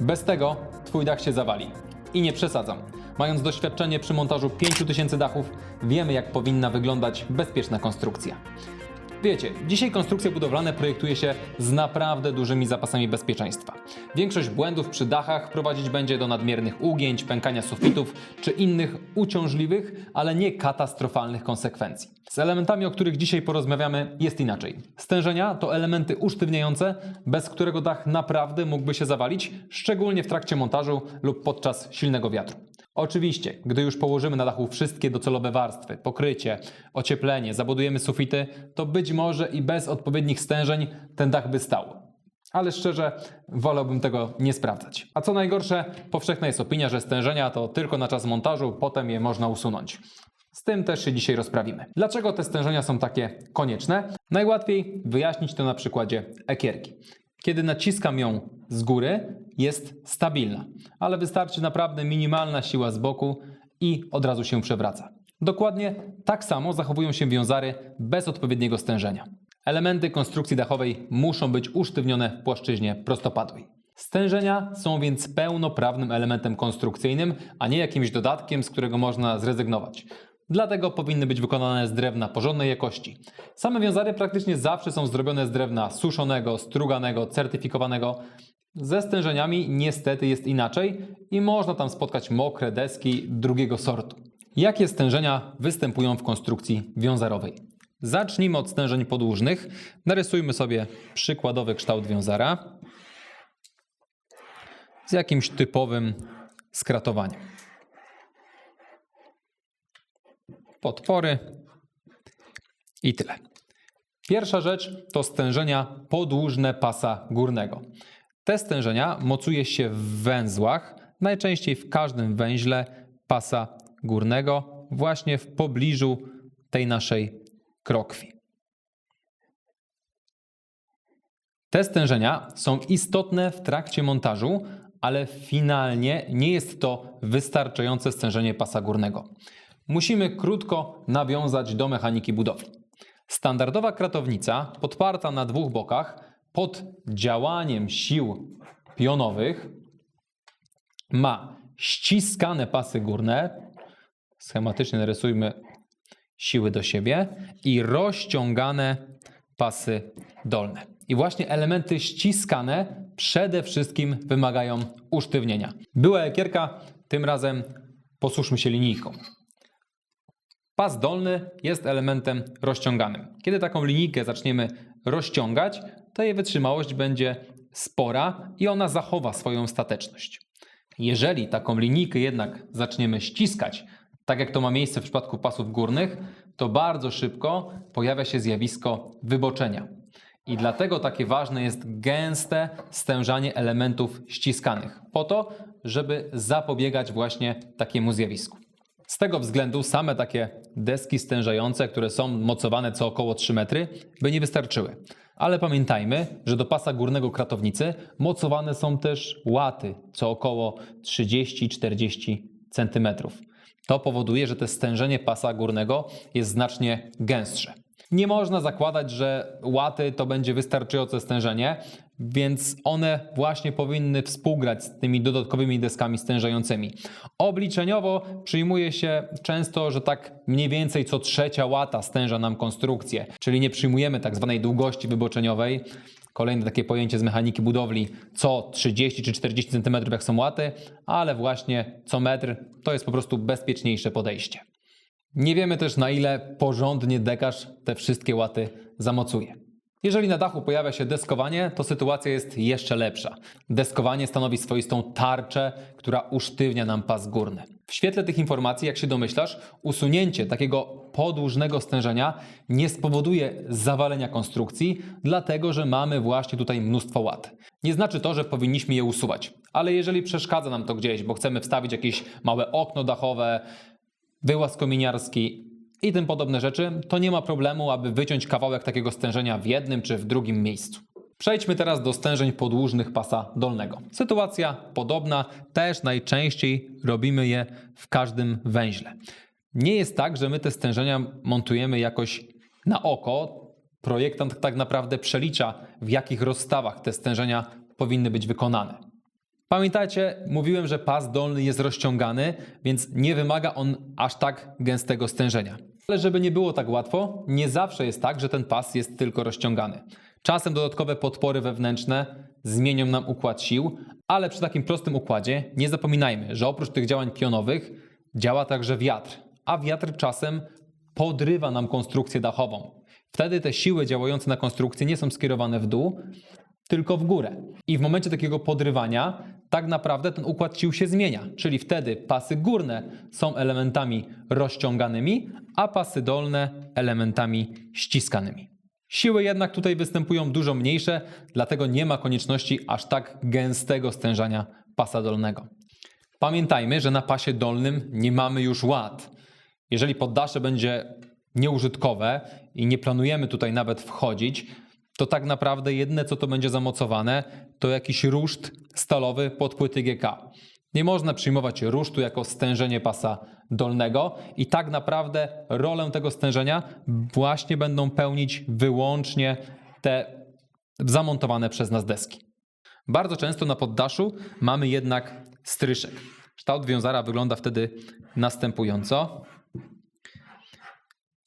Bez tego Twój dach się zawali. I nie przesadzam. Mając doświadczenie przy montażu 5000 dachów, wiemy jak powinna wyglądać bezpieczna konstrukcja. Wiecie, dzisiaj konstrukcje budowlane projektuje się z naprawdę dużymi zapasami bezpieczeństwa. Większość błędów przy dachach prowadzić będzie do nadmiernych ugięć, pękania sufitów czy innych uciążliwych, ale nie katastrofalnych konsekwencji. Z elementami, o których dzisiaj porozmawiamy, jest inaczej. Stężenia to elementy usztywniające, bez którego dach naprawdę mógłby się zawalić, szczególnie w trakcie montażu lub podczas silnego wiatru. Oczywiście, gdy już położymy na dachu wszystkie docelowe warstwy, pokrycie, ocieplenie, zabudujemy sufity, to być może i bez odpowiednich stężeń ten dach by stał. Ale szczerze, wolałbym tego nie sprawdzać. A co najgorsze, powszechna jest opinia, że stężenia to tylko na czas montażu, potem je można usunąć. Z tym też się dzisiaj rozprawimy. Dlaczego te stężenia są takie konieczne? Najłatwiej wyjaśnić to na przykładzie ekierki. Kiedy naciskam ją z góry, jest stabilna, ale wystarczy naprawdę minimalna siła z boku i od razu się przewraca. Dokładnie tak samo zachowują się wiązary bez odpowiedniego stężenia. Elementy konstrukcji dachowej muszą być usztywnione w płaszczyźnie prostopadłej. Stężenia są więc pełnoprawnym elementem konstrukcyjnym, a nie jakimś dodatkiem, z którego można zrezygnować. Dlatego powinny być wykonane z drewna porządnej jakości. Same wiązary praktycznie zawsze są zrobione z drewna suszonego, struganego, certyfikowanego. Ze stężeniami niestety jest inaczej i można tam spotkać mokre deski drugiego sortu. Jakie stężenia występują w konstrukcji wiązarowej? Zacznijmy od stężeń podłużnych. Narysujmy sobie przykładowy kształt wiązara z jakimś typowym skratowaniem. Podpory i tyle. Pierwsza rzecz to stężenia podłużne pasa górnego. Te stężenia mocuje się w węzłach, najczęściej w każdym węźle pasa górnego, właśnie w pobliżu tej naszej krokwi. Te stężenia są istotne w trakcie montażu, ale finalnie nie jest to wystarczające stężenie pasa górnego. Musimy krótko nawiązać do mechaniki budowli. Standardowa kratownica podparta na dwóch bokach pod działaniem sił pionowych ma ściskane pasy górne. Schematycznie narysujmy siły do siebie i rozciągane pasy dolne. I właśnie elementy ściskane przede wszystkim wymagają usztywnienia. Była ekierka, tym razem posłuszmy się linijką. Pas dolny jest elementem rozciąganym. Kiedy taką linijkę zaczniemy rozciągać, to jej wytrzymałość będzie spora i ona zachowa swoją stateczność. Jeżeli taką linijkę jednak zaczniemy ściskać, tak jak to ma miejsce w przypadku pasów górnych, to bardzo szybko pojawia się zjawisko wyboczenia. I dlatego takie ważne jest gęste stężanie elementów ściskanych, po to, żeby zapobiegać właśnie takiemu zjawisku. Z tego względu same takie deski stężające, które są mocowane co około 3 metry, by nie wystarczyły. Ale pamiętajmy, że do pasa górnego kratownicy mocowane są też łaty co około 30-40 cm. To powoduje, że to stężenie pasa górnego jest znacznie gęstsze. Nie można zakładać, że łaty to będzie wystarczające stężenie, więc one właśnie powinny współgrać z tymi dodatkowymi deskami stężającymi. Obliczeniowo przyjmuje się często, że tak mniej więcej co trzecia łata stęża nam konstrukcję, czyli nie przyjmujemy tak zwanej długości wyboczeniowej. Kolejne takie pojęcie z mechaniki budowli, co 30 czy 40 cm jak są łaty, ale właśnie co metr to jest po prostu bezpieczniejsze podejście. Nie wiemy też na ile porządnie dekarz te wszystkie łaty zamocuje. Jeżeli na dachu pojawia się deskowanie, to sytuacja jest jeszcze lepsza. Deskowanie stanowi swoistą tarczę, która usztywnia nam pas górny. W świetle tych informacji, jak się domyślasz, usunięcie takiego podłużnego stężenia nie spowoduje zawalenia konstrukcji, dlatego że mamy właśnie tutaj mnóstwo łat. Nie znaczy to, że powinniśmy je usuwać, ale jeżeli przeszkadza nam to gdzieś, bo chcemy wstawić jakieś małe okno dachowe, wyłaz kominiarski i tym podobne rzeczy, to nie ma problemu, aby wyciąć kawałek takiego stężenia w jednym czy w drugim miejscu. Przejdźmy teraz do stężeń podłużnych pasa dolnego. Sytuacja podobna, też najczęściej robimy je w każdym węźle. Nie jest tak, że my te stężenia montujemy jakoś na oko. Projektant tak naprawdę przelicza, w jakich rozstawach te stężenia powinny być wykonane. Pamiętajcie, mówiłem, że pas dolny jest rozciągany, więc nie wymaga on aż tak gęstego stężenia. Ale żeby nie było tak łatwo, nie zawsze jest tak, że ten pas jest tylko rozciągany. Czasem dodatkowe podpory wewnętrzne zmienią nam układ sił, ale przy takim prostym układzie nie zapominajmy, że oprócz tych działań pionowych działa także wiatr, a wiatr czasem podrywa nam konstrukcję dachową. Wtedy te siły działające na konstrukcję nie są skierowane w dół, tylko w górę. I w momencie takiego podrywania tak naprawdę ten układ sił się zmienia, czyli wtedy pasy górne są elementami rozciąganymi, a pasy dolne elementami ściskanymi. Siły jednak tutaj występują dużo mniejsze, dlatego nie ma konieczności aż tak gęstego stężania pasa dolnego. Pamiętajmy, że na pasie dolnym nie mamy już ład. Jeżeli poddasze będzie nieużytkowe i nie planujemy tutaj nawet wchodzić, to tak naprawdę jedyne co to będzie zamocowane to jakiś ruszt stalowy pod płyty GK. Nie można przyjmować rusztu jako stężenie pasa dolnego i tak naprawdę rolę tego stężenia właśnie będą pełnić wyłącznie te zamontowane przez nas deski. Bardzo często na poddaszu mamy jednak stryszek. Kształt wiązara wygląda wtedy następująco.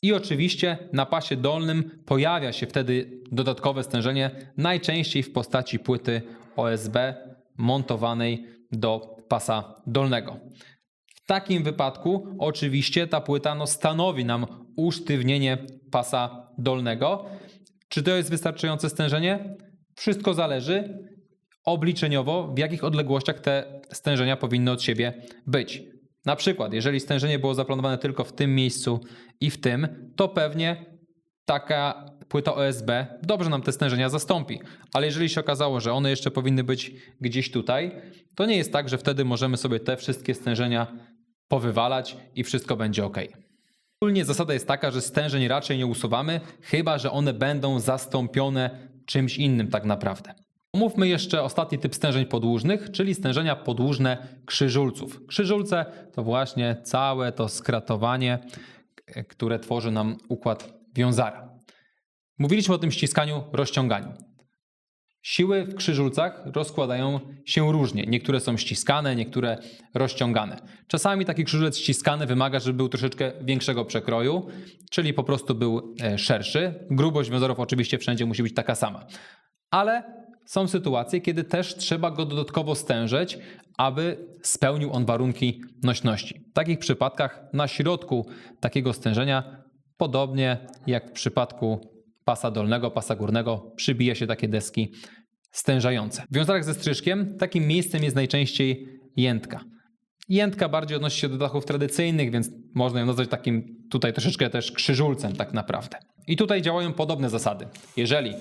I oczywiście na pasie dolnym pojawia się wtedy dodatkowe stężenie, najczęściej w postaci płyty OSB montowanej do pasa dolnego. W takim wypadku oczywiście ta płyta no, stanowi nam usztywnienie pasa dolnego. Czy to jest wystarczające stężenie? Wszystko zależy obliczeniowo, w jakich odległościach te stężenia powinny od siebie być. Na przykład, jeżeli stężenie było zaplanowane tylko w tym miejscu i w tym, to pewnie taka płyta OSB dobrze nam te stężenia zastąpi. Ale jeżeli się okazało, że one jeszcze powinny być gdzieś tutaj, to nie jest tak, że wtedy możemy sobie te wszystkie stężenia powywalać i wszystko będzie ok. Ogólnie zasada jest taka, że stężeń raczej nie usuwamy, chyba że one będą zastąpione czymś innym tak naprawdę. Omówmy jeszcze ostatni typ stężeń podłużnych, czyli stężenia podłużne krzyżulców. Krzyżulce to właśnie całe to skratowanie, e, które tworzy nam układ wiązara. Mówiliśmy o tym ściskaniu, rozciąganiu. Siły w krzyżulcach rozkładają się różnie. Niektóre są ściskane, niektóre rozciągane. Czasami taki krzyżulec ściskany wymaga, żeby był troszeczkę większego przekroju, czyli po prostu był e, szerszy. Grubość wiązorów oczywiście wszędzie musi być taka sama. Ale są sytuacje, kiedy też trzeba go dodatkowo stężyć, aby spełnił on warunki nośności. W takich przypadkach na środku takiego stężenia, podobnie jak w przypadku pasa dolnego, pasa górnego, przybija się takie deski stężające. W wiązarach ze stryżkiem takim miejscem jest najczęściej jętka. Jętka bardziej odnosi się do dachów tradycyjnych, więc można ją nazwać takim tutaj troszeczkę też krzyżulcem tak naprawdę. I tutaj działają podobne zasady. Jeżeli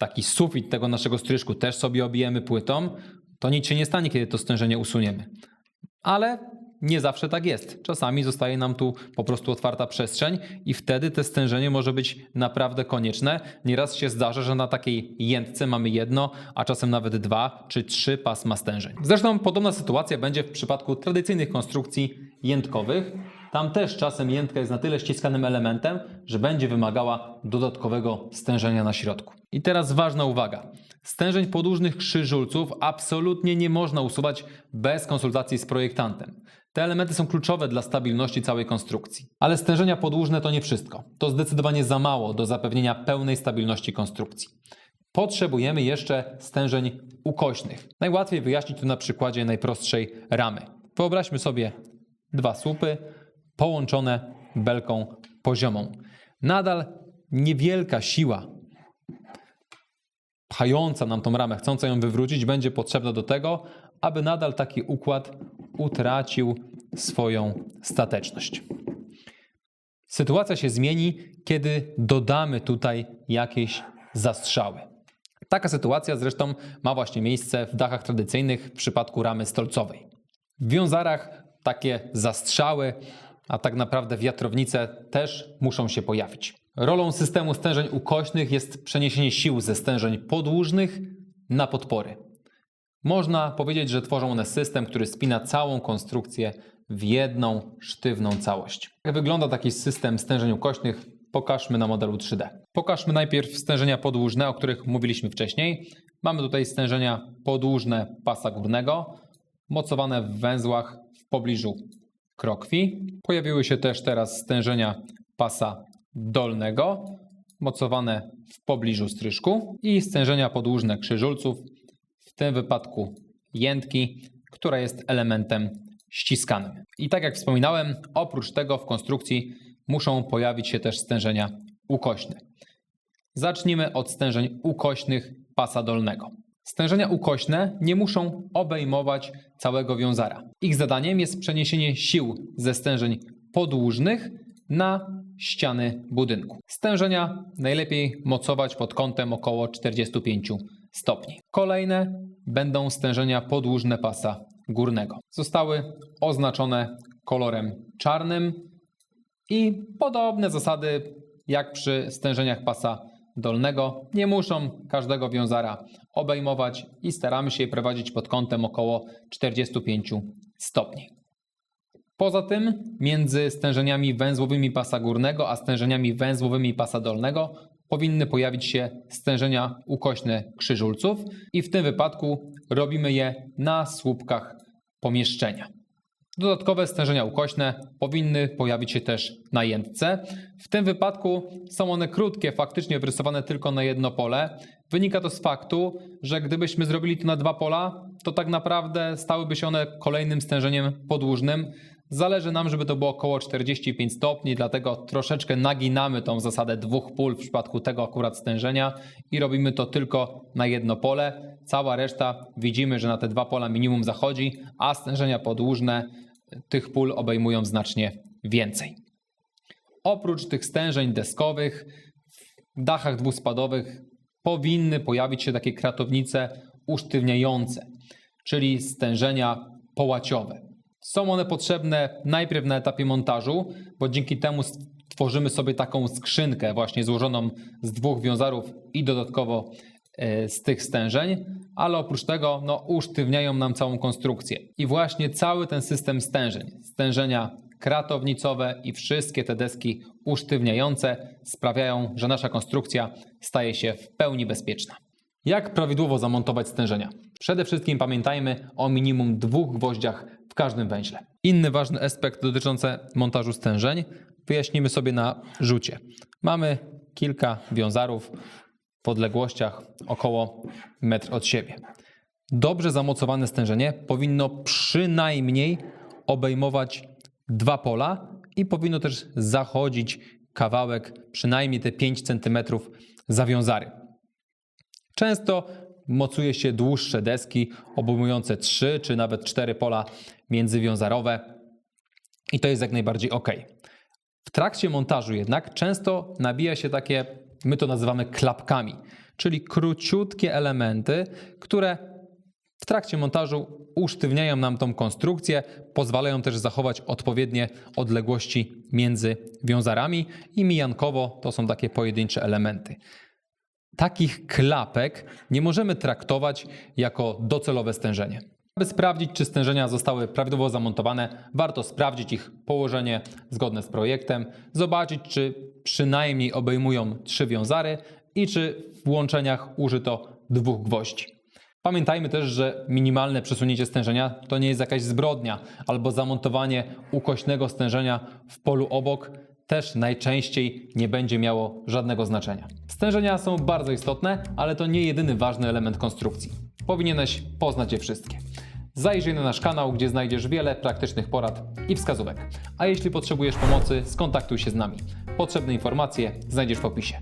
taki sufit tego naszego stryżku też sobie obijemy płytą, to nic się nie stanie, kiedy to stężenie usuniemy. Ale nie zawsze tak jest. Czasami zostaje nam tu po prostu otwarta przestrzeń i wtedy te stężenie może być naprawdę konieczne. Nieraz się zdarza, że na takiej jętce mamy jedno, a czasem nawet dwa czy trzy pasma stężeń. Zresztą podobna sytuacja będzie w przypadku tradycyjnych konstrukcji jętkowych. Tam też czasem jętka jest na tyle ściskanym elementem, że będzie wymagała dodatkowego stężenia na środku. I teraz ważna uwaga. Stężeń podłużnych krzyżulców absolutnie nie można usuwać bez konsultacji z projektantem. Te elementy są kluczowe dla stabilności całej konstrukcji. Ale stężenia podłużne to nie wszystko. To zdecydowanie za mało do zapewnienia pełnej stabilności konstrukcji. Potrzebujemy jeszcze stężeń ukośnych. Najłatwiej wyjaśnić to na przykładzie najprostszej ramy. Wyobraźmy sobie dwa słupy połączone belką poziomą. Nadal niewielka siła pchająca nam tą ramę, chcąca ją wywrócić, będzie potrzebna do tego, aby nadal taki układ utracił swoją stateczność. Sytuacja się zmieni, kiedy dodamy tutaj jakieś zastrzały. Taka sytuacja zresztą ma właśnie miejsce w dachach tradycyjnych w przypadku ramy stolcowej. W wiązarach takie zastrzały, a tak naprawdę wiatrownice też muszą się pojawić. Rolą systemu stężeń ukośnych jest przeniesienie sił ze stężeń podłużnych na podpory. Można powiedzieć, że tworzą one system, który spina całą konstrukcję w jedną sztywną całość. Jak wygląda taki system stężeń ukośnych? Pokażmy na modelu 3D. Pokażmy najpierw stężenia podłużne, o których mówiliśmy wcześniej. Mamy tutaj stężenia podłużne pasa górnego, mocowane w węzłach w pobliżu krokwi. Pojawiły się też teraz stężenia pasa dolnego, mocowane w pobliżu stryżku i stężenia podłużne krzyżulców, w tym wypadku jętki, która jest elementem ściskanym. I tak jak wspominałem, oprócz tego w konstrukcji muszą pojawić się też stężenia ukośne. Zacznijmy od stężeń ukośnych pasa dolnego. Stężenia ukośne nie muszą obejmować całego wiązara. Ich zadaniem jest przeniesienie sił ze stężeń podłużnych na ściany budynku. Stężenia najlepiej mocować pod kątem około 45 stopni. Kolejne będą stężenia podłużne pasa górnego. Zostały oznaczone kolorem czarnym i podobne zasady jak przy stężeniach pasa dolnego nie muszą każdego wiązara obejmować i staramy się je prowadzić pod kątem około 45 stopni. Poza tym między stężeniami węzłowymi pasa górnego a stężeniami węzłowymi pasa dolnego powinny pojawić się stężenia ukośne krzyżulców i w tym wypadku robimy je na słupkach pomieszczenia. Dodatkowe stężenia ukośne powinny pojawić się też na jętce. W tym wypadku są one krótkie, faktycznie wyrysowane tylko na jedno pole. Wynika to z faktu, że gdybyśmy zrobili to na dwa pola, to tak naprawdę stałyby się one kolejnym stężeniem podłużnym. Zależy nam, żeby to było około 45 stopni, dlatego troszeczkę naginamy tą zasadę dwóch pól w przypadku tego akurat stężenia i robimy to tylko na jedno pole. Cała reszta widzimy, że na te dwa pola minimum zachodzi, a stężenia podłużne tych pól obejmują znacznie więcej. Oprócz tych stężeń deskowych, w dachach dwuspadowych powinny pojawić się takie kratownice usztywniające, czyli stężenia połaciowe. Są one potrzebne najpierw na etapie montażu, bo dzięki temu tworzymy sobie taką skrzynkę właśnie złożoną z dwóch wiązarów i dodatkowo e, z tych stężeń, ale oprócz tego no, usztywniają nam całą konstrukcję. I właśnie cały ten system stężeń, stężenia kratownicowe i wszystkie te deski usztywniające sprawiają, że nasza konstrukcja staje się w pełni bezpieczna. Jak prawidłowo zamontować stężenia? Przede wszystkim pamiętajmy o minimum dwóch gwoździach w każdym węźle. Inny ważny aspekt dotyczący montażu stężeń wyjaśnimy sobie na rzucie. Mamy kilka wiązarów w odległościach około metr od siebie. Dobrze zamocowane stężenie powinno przynajmniej obejmować dwa pola i powinno też zachodzić kawałek przynajmniej te 5 cm za wiązary. Często mocuje się dłuższe deski obejmujące 3 czy nawet 4 pola międzywiązarowe i to jest jak najbardziej ok. W trakcie montażu jednak często nabija się takie, my to nazywamy klapkami, czyli króciutkie elementy, które w trakcie montażu usztywniają nam tą konstrukcję, pozwalają też zachować odpowiednie odległości między wiązarami i mijankowo to są takie pojedyncze elementy. Takich klapek nie możemy traktować jako docelowe stężenie. Aby sprawdzić, czy stężenia zostały prawidłowo zamontowane, warto sprawdzić ich położenie zgodne z projektem, zobaczyć, czy przynajmniej obejmują trzy wiązary i czy w łączeniach użyto dwóch gwoździ. Pamiętajmy też, że minimalne przesunięcie stężenia to nie jest jakaś zbrodnia, albo zamontowanie ukośnego stężenia w polu obok też najczęściej nie będzie miało żadnego znaczenia. Stężenia są bardzo istotne, ale to nie jedyny ważny element konstrukcji. Powinieneś poznać je wszystkie. Zajrzyj na nasz kanał, gdzie znajdziesz wiele praktycznych porad i wskazówek. A jeśli potrzebujesz pomocy, skontaktuj się z nami. Potrzebne informacje znajdziesz w opisie.